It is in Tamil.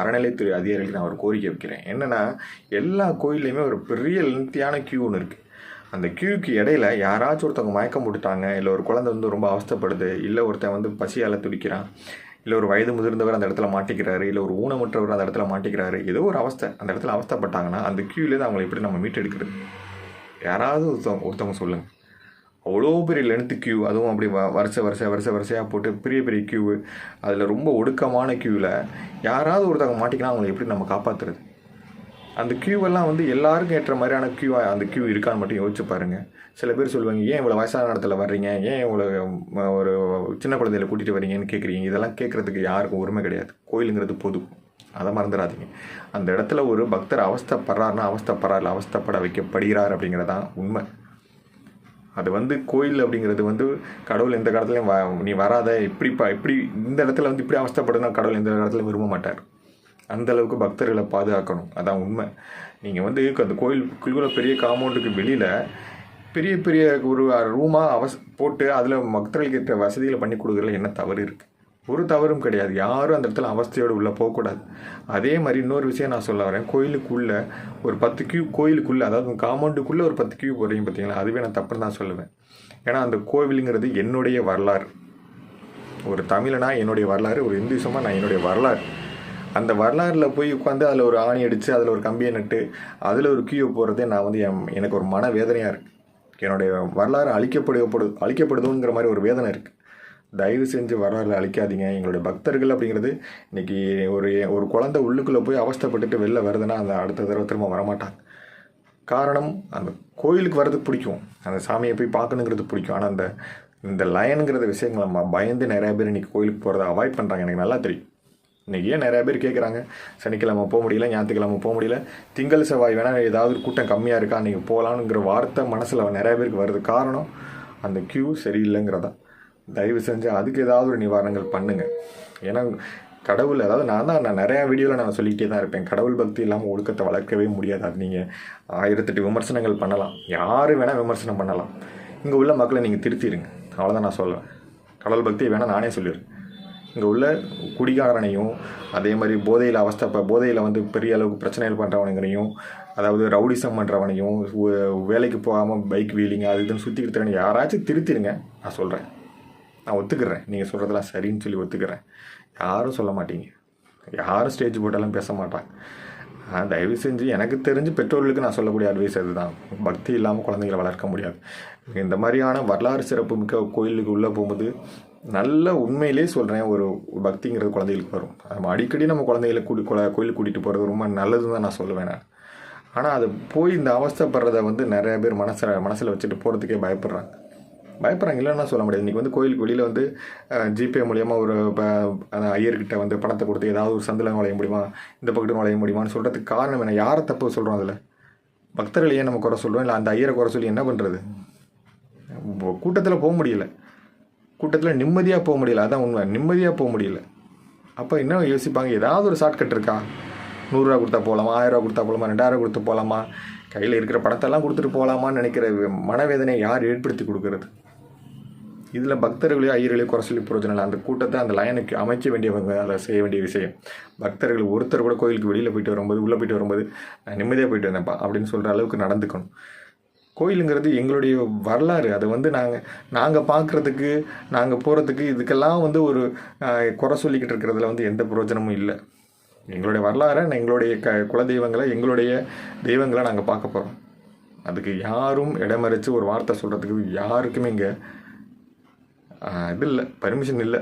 அறநிலைத்துறை அதிகாரிகளுக்கு நான் ஒரு கோரிக்கை வைக்கிறேன். என்னென்னா எல்லா கோயில்லையுமே ஒரு பெரிய லென்த்தியான கியூ ஒன்று இருக்குது அந்த கியூக்கு இடையில யாராச்சும் ஒருத்தவங்க மயக்கம் போட்டுட்டாங்க இல்லை ஒரு குழந்தை வந்து ரொம்ப அவஸ்தைப்படுது இல்லை ஒருத்தன் வந்து பசியால் துடிக்கிறான் இல்லை ஒரு வயது முதிர்ந்தவர் அந்த இடத்துல மாட்டிக்கிறாரு இல்லை ஒரு ஊனமுற்றவர் அந்த இடத்துல மாட்டிக்கிறாரு ஏதோ ஒரு அவஸ்தை. அந்த இடத்துல அவஸ்தைப்பட்டாங்கன்னா அந்த கியூலேருந்து அவங்களை எப்படி நம்ம மீட்டெடுக்கிறது? யாராவது ஒருத்தவங்க ஒருத்தவங்க சொல்லுங்கள் அவ்வளோ பெரிய லென்த்து கியூ அதுவும் அப்படி வ வரிசை வரிசை வரிசை வரிசையாக போட்டு பெரிய பெரிய கியூ அதில் ரொம்ப ஒடுக்கமான கியூவில் யாராவது ஒருத்தவங்க மாட்டிக்கினா அவங்களை எப்படி நம்ம காப்பாற்றுறது அந்த கியூவெல்லாம் வந்து எல்லாருக்கும் ஏற்ற மாதிரியான கியூ அந்த கியூ இருக்கான்னு மட்டும் யோசிச்சு பாருங்கள் சில பேர் சொல்லுவாங்க ஏன் இவ்வளோ வயசான இடத்துல வர்றீங்க? ஏன் இவ்வளோ ஒரு சின்ன குழந்தையில கூட்டிகிட்டு வர்றீங்கன்னு கேட்குறீங்க இதெல்லாம் கேட்குறதுக்கு யாருக்கும் உரிமை கிடையாது. கோயிலுங்கிறது பொது அதை மறந்துடாதீங்க. அந்த இடத்துல ஒரு பக்தர் அவஸ்தப்படுறாருன்னா அவஸ்தப்படுறாரு அவஸ்தைப்பட வைக்கப்படுகிறார் அப்படிங்கிறதான் உண்மை. அது வந்து கோயில் அப்படிங்கிறது வந்து கடவுள் எந்த காலத்துலையும் வ நீ வராத இப்படி ப இப்படி இந்த இடத்துல வந்து இப்படி அவஸ்தைப்படுனா கடவுள் எந்த இடத்துலையும் விரும்ப மாட்டார். அந்த அளவுக்கு பக்தர்களை பாதுகாக்கணும். அதான் உண்மை. நீங்கள் வந்து அந்த கோயிலுக்குள்ள பெரிய காம்பவுண்டுக்கு வெளியில் பெரிய பெரிய ஒரு ரூமாக அவஸ் போட்டு அதில் பக்தர்களுக்கு ஏற்ற வசதிகளை பண்ணி கொடுக்குறதுல என்ன தவறு இருக்குது ஒரு தவறும் கிடையாது. யாரும் அந்த இடத்துல அவஸ்தையோடு உள்ளே போகக்கூடாது. அதே மாதிரி இன்னொரு விஷயம் நான் சொல்ல வரேன். கோயிலுக்குள்ளே ஒரு பத்து கியூ கோயிலுக்குள்ளே அதாவது காம்பவுண்டுக்குள்ளே ஒரு பத்து கியூ போடுறீங்க பார்த்தீங்களா? அதுவே நான் தப்புன்னு தான் சொல்லுவேன். ஏன்னா அந்த கோவிலுங்கிறது என்னுடைய வரலாறு. ஒரு தமிழனா என்னுடைய வரலாறு ஒரு இந்துசமாக நான் என்னுடைய வரலாறு. அந்த வரலாறில் போய் உட்காந்து அதில் ஒரு ஆணி அடித்து அதில் ஒரு கம்பியை நட்டு அதில் ஒரு கியூ போடுறதே நான் வந்து என் எனக்கு ஒரு மன வேதனையாக இருக்குது என்னுடைய வரலாறு அழிக்கப்படுப்படு அழிக்கப்படுதுங்கிற மாதிரி ஒரு வேதனை இருக்குது தயவு செஞ்சு வரலாறு அழிக்காதீங்க. எங்களுடைய பக்தர்கள் அப்படிங்கிறது இன்றைக்கி ஒரு ஒரு குழந்தை உள்ளுக்குள்ளே போய் அவஸ்தைப்பட்டுட்டு வெளில வருதுன்னா அந்த அடுத்த தடவை திரும்ப வரமாட்டாங்க. காரணம் அந்த கோயிலுக்கு வர்றதுக்கு பிடிக்கும். அந்த சாமியை போய் பார்க்கணுங்கிறது பிடிக்கும். ஆனால் அந்த இந்த லயனுங்கிறத விஷயங்களை நம்ம பயந்து நிறைய பேர் இன்றைக்கி கோயிலுக்கு போகிறத அவாய்ட் பண்ணுறாங்க எனக்கு நல்லா தெரியும். இன்றைக்கி ஏன் நிறைய பேர் கேட்குறாங்க சனிக்கிழமை போக முடியல ஞாயிற்றுக்கிழமை போக முடியல. திங்கள் செவ்வாய் வேணால் ஏதாவது கூட்டம் கம்மியாக இருக்கா? அன்றைக்கி போகலான்ங்கிற வார்த்தை மனசில் நிறைய பேருக்கு வருது. காரணம் அந்த க்யூ சரியில்லைங்கிறதான். தயவு செஞ்சு அதுக்கு ஏதாவது ஒரு நிவாரணங்கள் பண்ணுங்கள் ஏன்னா கடவுள் அதாவது நான் தான் நான் நிறையா வீடியோவில் நான் சொல்லிக்கிட்டே தான் இருப்பேன். கடவுள் பக்தி இல்லாமல் ஒழுக்கத்தை வளர்க்கவே முடியாது. அது நீங்கள் ஆயிரத்தெட்டு விமர்சனங்கள் பண்ணலாம். யார் வேணால் விமர்சனம் பண்ணலாம். இங்கே உள்ள மக்களை நீங்கள் திருத்திடுங்க. அவ்வளோதான் நான் சொல்லுவேன் கடவுள் பக்தியை வேணால் நானே சொல்லிடுறேன். இங்கே உள்ள குடிகாரனையும் அதே மாதிரி போதையில் அவஸ்தை போதையில் வந்து பெரிய அளவுக்கு பிரச்சனைகள் பண்ணுறவனுங்களையும் அதாவது ரவுடிசம் பண்ணுறவனையும் வேலைக்கு போகாமல் பைக் வீலிங் அது இதுன்னு சுற்றிக்கிட்டு தரணும் யாராச்சும் திருத்திடுங்க. நான் சொல்கிறேன் நான் ஒத்துக்கிறேன். நீங்கள் சொல்கிறதெல்லாம் சரின்னு சொல்லி ஒத்துக்கிறேன். யாரும் சொல்ல மாட்டீங்க. யாரும் ஸ்டேஜ் போட்டாலும் பேச மாட்டாங்க. தயவு செஞ்சு எனக்கு தெரிஞ்சு பெற்றோர்களுக்கு நான் சொல்லக்கூடிய அட்வைஸ் அதுதான். பக்தி இல்லாமல் குழந்தைகளை வளர்க்க முடியாது. இந்த மாதிரியான வரலாறு சிறப்பு மிக்க கோயிலுக்கு உள்ளே போகும்போது நல்ல உண்மையிலே சொல்கிறேன் ஒரு பக்திங்கிறது குழந்தைகளுக்கு வரும். நம்ம அடிக்கடி நம்ம குழந்தைகளை கூட்டி கோயிலுக்கு கூட்டிகிட்டு போகிறது ரொம்ப நல்லதுன்னு தான் நான் சொல்லுவேன் நான். ஆனால் அது போய் இந்த அவஸ்தைப்படுறத வந்து நிறைய பேர் மனசில் மனசில் வச்சுட்டு போகிறதுக்கே பயப்படுறாங்க. பயப்படுறாங்க இல்லைன்னா சொல்ல முடியாது. இன்றைக்கி வந்து கோயிலுக்கு வெளியில் வந்து ஜிபே மூலியமாக ஒரு ப- ஐயர்கிட்ட வந்து பணத்தை கொடுத்து ஏதாவது ஒரு சந்தில் நுழைய முடியுமா? இந்த பக்கத்து நுழைய முடியுமான்னு சொல்கிறதுக்கு காரணம் என்ன? யாரை தப்பு சொல்கிறோம் அதில்? பக்தர்களையே நம்ம குறை சொல்கிறோம் இல்லை அந்த ஐயரை குறை சொல்லி என்ன பண்ணுறது கூட்டத்தில் போக முடியல. கூட்டத்தில் நிம்மதியாக போக முடியல. அதான் உண்மை. நிம்மதியாக போக முடியல. அப்போ என்ன யோசிப்பாங்க? ஏதாவது ஒரு ஷார்ட்கட் இருக்கா? நூறுரூவா கொடுத்தா போகலாமா ஆயிரரூவா கொடுத்தா போகலாமா ரெண்டாயிரம் கொடுத்து போகலாமா கையில் இருக்கிற பணத்தெல்லாம் கொடுத்துட்டு போகலாமான்னு நினைக்கிற மனவேதனையை யார் ஏற்படுத்தி கொடுக்கறது? இதில் பக்தர்களையோ ஐயர்களையோ குறை சொல்லி பிரயோஜனம் இல்லை அந்த கூட்டத்தை அந்த லைனுக்கு அமைக்க வேண்டியவங்க அதை செய்ய வேண்டிய விஷயம். பக்தர்கள் ஒருத்தர் கூட கோயிலுக்கு வெளியில் போயிட்டு வரும்போது உள்ளே போயிட்டு வரும்போது நான் நிம்மதியாக போயிட்டு வந்தேன்ப்பா அப்படின்னு சொல்கிற அளவுக்கு நடந்துக்கணும். கோயிலுங்கிறது எங்களுடைய வரலாறு. அதை வந்து நாங்கள் நாங்கள் பார்க்குறதுக்கு நாங்கள் போகிறதுக்கு இதுக்கெல்லாம் வந்து ஒரு குறை சொல்லிக்கிட்டு இருக்கிறதுல வந்து எந்த பிரயோஜனமும் இல்லை. எங்களுடைய வரலாறை எங்களுடைய க குலதெய்வங்களை எங்களுடைய தெய்வங்களை நாங்கள் பார்க்க போகிறோம் அதுக்கு யாரும் இடமறிச்சு ஒரு வார்த்தை சொல்கிறதுக்கு யாருக்குமே இங்கே இது இல்லை பர்மிஷன் இல்லை